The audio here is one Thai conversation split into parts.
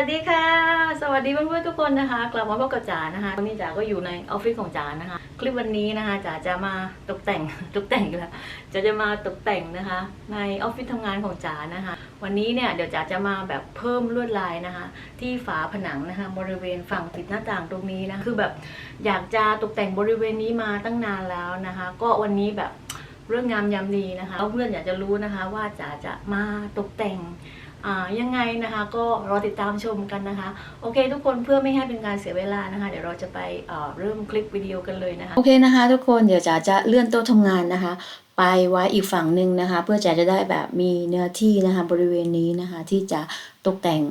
วัสดีค่ะ สวัสดีเพื่อนๆทุกคนนะคะ กลับมาพบกับจ๋านะคะวันนี้จ๋าก็อยู่ในออฟฟิศของจ๋านะคะ คลิปวันนี้นะคะจ๋าจะมาตกแต่งตกแต่งนแล้วจ๋าจะมาตกแต่งนะคะ ในออฟฟิศทำงานของจ๋านะคะ วันนี้เนี่ยเดี๋ยวจ๋าจะมาแบบเพิ่มลวดลายนะคะ ที่ฝาผนังนะคะ บริเวณฝั่งติดหน้าต่างตรงนี้นะคือแบบอยากจะตกแต่งบริเวณนี้มาตั้งนานแล้วนะคะ ก็วันนี้แบบเรื่องงามยามดีนะคะเพื่อนอยากจะรู้นะคะว่าจ๋าจะมาตกแต่ง ยังไงนะคะก็รอติดตามชมกันนะคะ โอเค ทุกคนเพื่อไม่ให้เป็นการเสียเวลานะคะ เดี๋ยวเราจะไปเเริ่มคลิปวิดีโอกันเลยนะคะ โอเคนะคะ ทุกคนเดี๋ยวจ๋าจะเลื่อนโต๊ะทำงานนะคะ ไปไว้อีกฝั่งหนึ่งนะคะ เพื่อจ๋าจะได้แบบมีเนื้อที่นะคะ บริเวณนี้นะคะ ที่จะตกแต่ง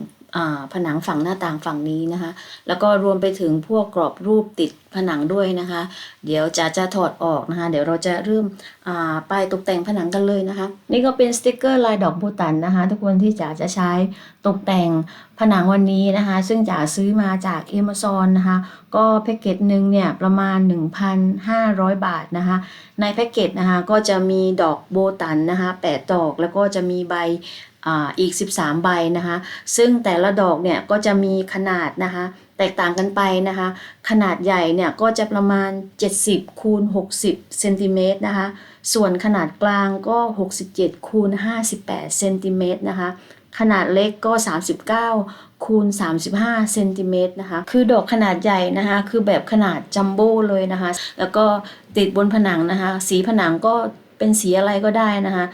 ผนังฝั่งหน้าต่างฝั่งนี้นะคะ แล้วก็รวมไปถึงพวกกรอบรูปติดผนังด้วยนะคะ เดี๋ยวจ๋าจะถอดออกนะคะ เดี๋ยวเราจะเริ่มอ่าไปตกแต่งผนังกันเลยนะคะ นี่ก็เป็นสติกเกอร์ลายดอกบูตันนะคะ ทุกคนที่จ๋าจะใช้ตกแต่งผนังวันนี้นะคะ ซึ่งจ๋าซื้อมาจาก Amazon นะคะ ก็แพ็กเกจหนึ่งเนี่ยประมาณ 1,500 บาทนะคะ ในแพ็กเกจนะคะก็จะมีดอกโบตันนะคะ8ดอกแล้วก็จะมีใบ อีก 13 ใบนะคะ ซึ่งแต่ละดอกเนี่ยก็จะมีขนาดนะคะ แตกต่างกันไปนะคะ ขนาดใหญ่เนี่ยก็จะประมาณ 70คูณ60เซนติเมตรนะคะ ส่วนขนาดกลางก็ 67คูณ58เซนติเมตรนะคะขนาดเล็กก็ 39 คูณ 35 เซนติเมตรนะคะ คือดอกขนาดใหญ่นะคะ คือแบบขนาดจัมโบ้เลยนะคะ แล้วก็ติดบนผนังนะคะ สีผนังก็เป็นสีอะไรก็ได้นะคะ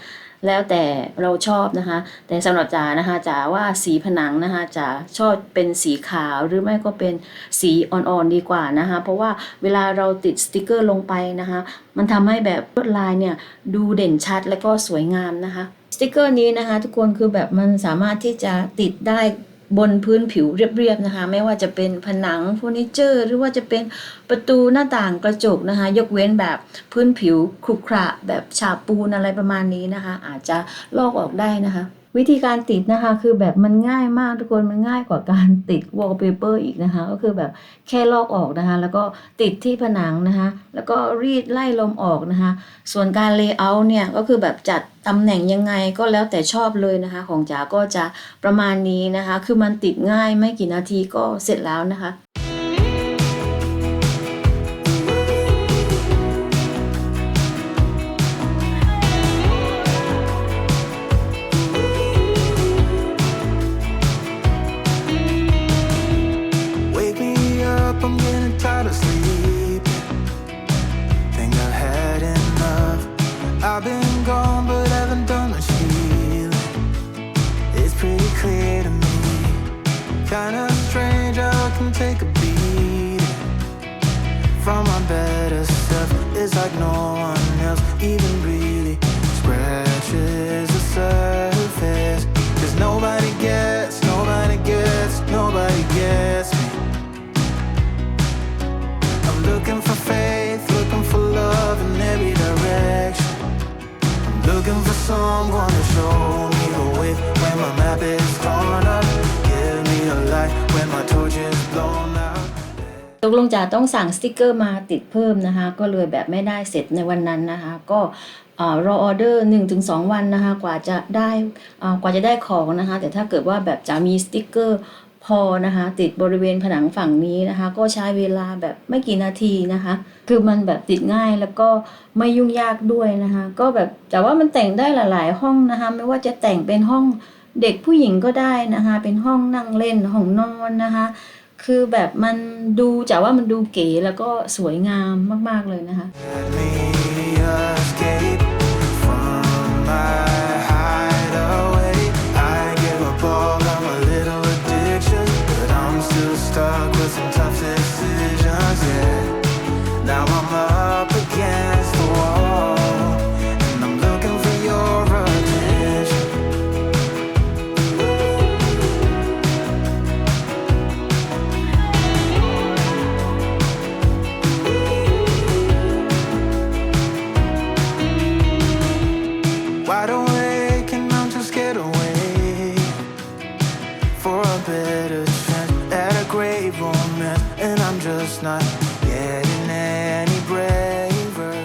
แล้วแต่เราชอบนะคะ แต่สำหรับจ๋านะคะจ๋าว่าสีผนังนะคะจ๋าชอบเป็นสีขาวหรือไม่ก็เป็นสีอ่อนๆดีกว่านะคะ เพราะว่าเวลาเราติดสติกเกอร์ลงไปนะคะ มันทำให้แบบลวดลายเนี่ยดูเด่นชัดและก็สวยงามนะคะสติกเกอร์นี้นะคะ ทุกคนคือแบบมันสามารถที่จะติดได้ บนพื้นผิวเรียบๆนะคะ ไม่ว่าจะเป็นผนังเฟอร์นิเจอร์ หรือว่าจะเป็นประตูหน้าต่างกระจกนะคะ ยกเว้นแบบพื้นผิวขรุขระแบบฉาบปูนอะไรประมาณนี้นะคะ อาจจะลอกออกได้นะคะ วิธีการติดนะคะ คือแบบมันง่ายมากทุกคนมันง่ายกว่าการติด wallpaper อีกนะคะ ก็คือแบบแค่ลอกออกนะคะ แล้วก็ติดที่ผนังนะคะ แล้วก็รีดไล่ลมออกนะคะ ส่วนการ layout เนี่ยก็คือแบบจัดตำแหน่งยังไงก็แล้วแต่ชอบเลยนะคะ ของจ๋าก็จะประมาณนี้นะคะ คือมันติดง่ายไม่กี่นาทีก็เสร็จแล้วนะคะ take a beating from my better self. It's like no one else even กลงจะต้องสั่งสติกเกอร์มาติดเพิ่มนะคะ ก็เลยแบบไม่ได้เสร็จในวันนั้นนะคะ ก็รอออเดอร์1-2วันนะคะ กว่าจะได้กว่าจะได้ของนะคะ แต่ถ้าเกิดว่าแบบจะมีสติกเกอร์พอนะคะติดบริเวณผนังฝั่งนี้นะคะ ก็ใช้เวลาแบบไม่กี่นาทีนะคะ คือมันแบบติดง่ายแล้วก็ไม่ยุ่งยากด้วยนะคะ ก็แบบแต่ว่ามันแต่งได้หลาย ๆ ห้องนะคะ ไม่ว่าจะแต่งเป็นห้องเด็กผู้หญิงก็ได้นะคะ เป็นห้องนั่งเล่นห้องนอนนะคะ คือแบบมันดูจากว่ามันดูเก๋แล้วก็สวยงามมาก ๆ เลยนะคะ just not getting any braver.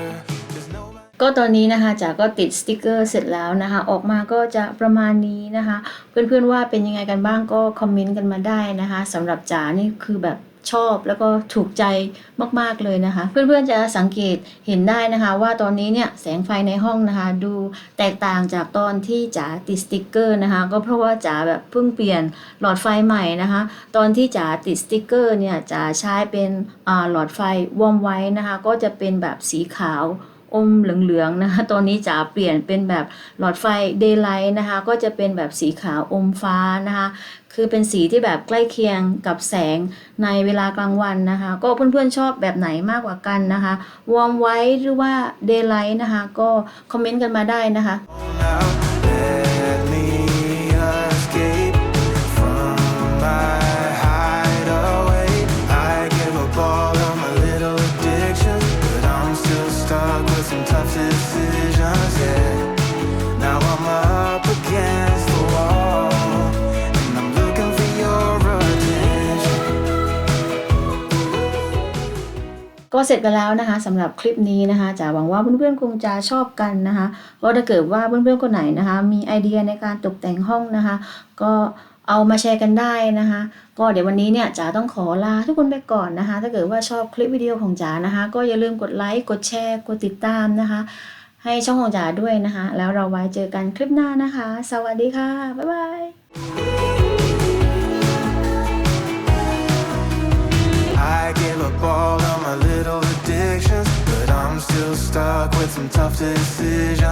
ก็ตอนนี้นะคะจ๋าก็ติดสติกเกอร์เสร็จแล้วนะคะ ออกมาก็จะประมาณนี้นะคะ เพื่อนๆว่าเป็นยังไงกันบ้างก็คอมเมนต์กันมาได้นะคะสำหรับจ๋านี่คือแบบ ชอบแล้วก็ถูกใจมาก ๆ เลยนะคะ เพื่อนๆจะสังเกตเห็นได้นะคะ ว่าตอนนี้เนี่ยแสงไฟในห้องนะคะ ดูแตกต่างจากตอนที่จ๋าติดสติกเกอร์นะคะ ก็เพราะว่าจ๋าแบบเพิ่งเปลี่ยนหลอดไฟใหม่นะคะ ตอนที่จ๋าติดสติกเกอร์เนี่ยจ๋าใช้เป็นหลอดไฟวอร์มไว้นะคะ ก็จะเป็นแบบสีขาว อมเหลืองๆนะคะตอนนี้จ๋าเปลี่ยนเป็นแบบหลอดไฟ daylight นะคะ ก็จะเป็นแบบสีขาวอมฟ้านะคะ คือเป็นสีที่แบบใกล้เคียงกับแสงในเวลากลางวันนะคะ ก็เพื่อนๆชอบแบบไหนมากกว่ากันนะคะวอร์มไว้หรือว่า daylight นะคะ ก็คอมเมนต์กันมาได้นะคะ ก็เสร็จไปแล้วนะคะสำหรับคลิปนี้นะคะจ๋าหวังว่าเพื่อนๆคงจะชอบกันนะคะก็ถ้าเกิดว่าเพื่อนๆคนไหนนะคะ มีไอเดียในการตกแต่งห้องนะคะ ก็เอามาแชร์กันได้นะคะ ก็เดี๋ยววันนี้เนี่ยจ๋าต้องขอลาทุกคนไปก่อนนะคะ ถ้าเกิดว่าชอบคลิปวิดีโอของจ๋านะคะ ก็อย่าลืมกดไลค์กดแชร์กดติดตามนะคะ ให้ช่องของจ๋าด้วยนะคะ แล้วเราไว้เจอกันคลิปหน้านะคะ สวัสดีค่ะบ๊ายบาย cessé jamais.